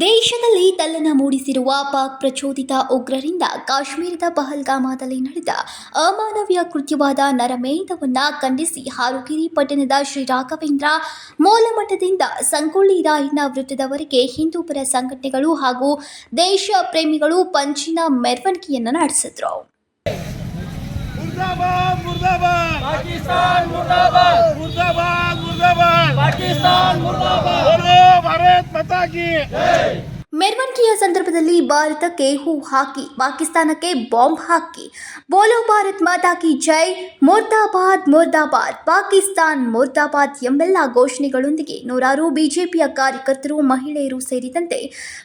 ದೇಶದಲ್ಲಿ ತಲ್ಲಣ ಮೂಡಿಸಿರುವ ಪಾಕ್ ಪ್ರಚೋದಿತ ಉಗ್ರರಿಂದ ಕಾಶ್ಮೀರದ ಪಹಲ್ಗಾಮದಲ್ಲಿ ನಡೆದ ಅಮಾನವೀಯ ಕೃತ್ಯವಾದ ನರಮೇಧವನ್ನು ಖಂಡಿಸಿ ಹಾರುಗಿರಿ ಪಟ್ಟಣದ ಶ್ರೀ ರಾಘವೇಂದ್ರ ಮೂಲಮಠದಿಂದ ಸಂಗೊಳ್ಳಿ ರಾಯಣ್ಣ ವೃತ್ತದವರೆಗೆ ಹಿಂದೂಪರ ಸಂಘಟನೆಗಳು ಹಾಗೂ ದೇಶ ಪ್ರೇಮಿಗಳು ಪಂಚಿನ ಮೆರವಣಿಗೆಯನ್ನು ನಡೆಸಿದ್ರು. ಮಾತಾಗಿ ಮೆರವಣಿಗೆಯ ಸಂದರ್ಭದಲ್ಲಿ ಭಾರತಕ್ಕೆ ಹೂ ಹಾಕಿ ಪಾಕಿಸ್ತಾನಕ್ಕೆ ಬಾಂಬ್ ಹಾಕಿ. ಬೋಲೋ ಭಾರತ್ ಮಾತಾ ಕಿ ಜೈ ಮುರ್ದಾಬಾದ್ ಮುರ್ದಾಬಾದ್ ಪಾಕಿಸ್ತಾನ್ ಮುರ್ದಾಬಾದ್ ಎಂಬೆಲ್ಲ ಘೋಷಣೆಗಳೊಂದಿಗೆ ನೂರಾರು ಬಿಜೆಪಿಯ ಕಾರ್ಯಕರ್ತರು ಮಹಿಳೆಯರು ಸೇರಿದಂತೆ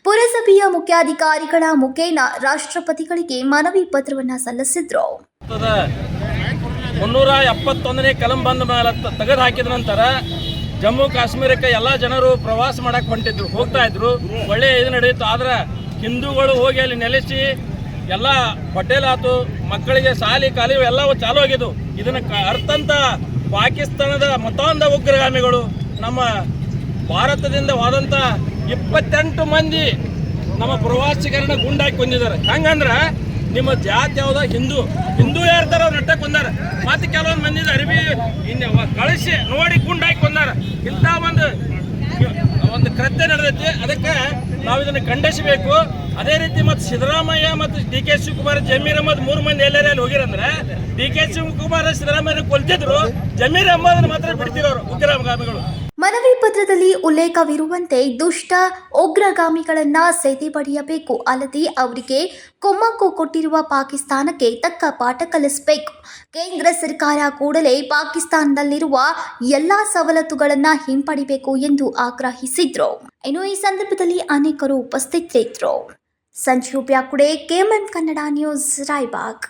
ಪುರಸಭೆಯ ಮುಖ್ಯಾಧಿಕಾರಿಗಳ ಮುಖೇನ ರಾಷ್ಟ್ರಪತಿಗಳಿಗೆ ಮನವಿ ಪತ್ರವನ್ನು ಸಲ್ಲಿಸಿದ್ರು. ಮುನ್ನೂರ ಎಪ್ಪತ್ತೊಂದನೇ ಕಲಂ ಬಂದ ಮೇಲೆ ತೆಗೆದು ಹಾಕಿದ ನಂತರ ಜಮ್ಮು ಕಾಶ್ಮೀರಕ್ಕೆ ಎಲ್ಲ ಜನರು ಪ್ರವಾಸ ಮಾಡಕ್ಕೆ ಹೊಂಟಿದ್ರು, ಹೋಗ್ತಾ ಇದ್ರು. ಒಳ್ಳೆಯ ಇದು ನಡೆಯಿತು. ಆದ್ರೆ ಹಿಂದೂಗಳು ಹೋಗಿ ಅಲ್ಲಿ ನೆಲೆಸಿ ಎಲ್ಲ ಹೋಟೆಲ್ ಮಕ್ಕಳಿಗೆ ಶಾಲಿ ಕಾಲೇಜು ಎಲ್ಲವೂ ಚಾಲು ಆಗಿದ್ದು. ಇದನ್ನ ಅರ್ಥಂತ ಪಾಕಿಸ್ತಾನದ ಮತಾಂಧ ಉಗ್ರಗಾಮಿಗಳು ನಮ್ಮ ಭಾರತದಿಂದ ಹೋದಂಥ ಇಪ್ಪತ್ತೆಂಟು ಮಂದಿ ನಮ್ಮ ಪ್ರವಾಸಿಗರನ್ನ ಗುಂಡಾಕಿ ಕೊಂದಿದ್ದಾರೆ. ಹಂಗಂದ್ರ ನಿಮ್ಮ ಜಾತಿ ಯಾವ್ದ ಹಿಂದೂ ಹಿಂದೂ ಯಾರ್ದಾರ ಅವ್ರು ನಟ್ಟ ಕುಂದಾರ ಮತ್ತೆ ಕೆಲವೊಂದು ಮಂದಿ ಅರಿವಿ, ಇನ್ನ ಕಳಿಸಿ, ನೋಡಿ ಗುಂಡಾಕಿ ಕೊಂದಾರ ಇಂಥ ಒಂದು ಒಂದು ಕೃತ್ಯ ನಡೆದೈತಿ. ಅದಕ್ಕೆ ನಾವು ಇದನ್ನು ಖಂಡಿಸಬೇಕು. ಅದೇ ರೀತಿ ಮತ್ತು ಸಿದ್ದರಾಮಯ್ಯ ಮತ್ತು ಡಿ ಕೆ ಶಿವಕುಮಾರ್, ಜಮೀರ್ ಅಹಮದ್ ಮೂರು ಮಂದಿ ಎಲ್ಲೆಲ್ಲ ಅಲ್ಲಿ ಹೋಗಿರಂದ್ರೆ, ಡಿ ಕೆ ಶಿವಕುಮಾರ್, ಸಿದ್ದರಾಮಯ್ಯ ಕೊಲ್ತಿದ್ರು, ಜಮೀರ್ ಅಹಮದ್ ಮಾತ್ರ ಬಿಡ್ತಿರೋರು ಉಗ್ರಗಾಮಿಗಳು. ಮನವಿ ಪತ್ರದಲ್ಲಿ ಉಲ್ಲೇಖವಿರುವಂತೆ ದುಷ್ಟ ಉಗ್ರಗಾಮಿಗಳನ್ನ ಸೆದೆಬಡಿಯಬೇಕು ಅಲ್ಲದೆ ಅವರಿಗೆ ಕುಮ್ಮಕ್ಕು ಕೊಟ್ಟಿರುವ ಪಾಕಿಸ್ತಾನಕ್ಕೆ ತಕ್ಕ ಪಾಠ ಕಲಿಸಬೇಕು. ಕೇಂದ್ರ ಸರ್ಕಾರ ಕೂಡಲೇ ಪಾಕಿಸ್ತಾನದಲ್ಲಿರುವ ಎಲ್ಲಾ ಸವಲತ್ತುಗಳನ್ನು ಹಿಂಪಡಿಬೇಕು ಎಂದು ಆಗ್ರಹಿಸಿದ್ರು. ಇನ್ನು ಈ ಸಂದರ್ಭದಲ್ಲಿ ಅನೇಕರು ಉಪಸ್ಥಿತರಿದ್ದರು ಸಂಜೀವ್ ಬ್ಯಾಕುಡೆ ಕೆಎಂಎಂ ಕನ್ನಡ ನ್ಯೂಸ್, ರಾಯಬಾಗ್.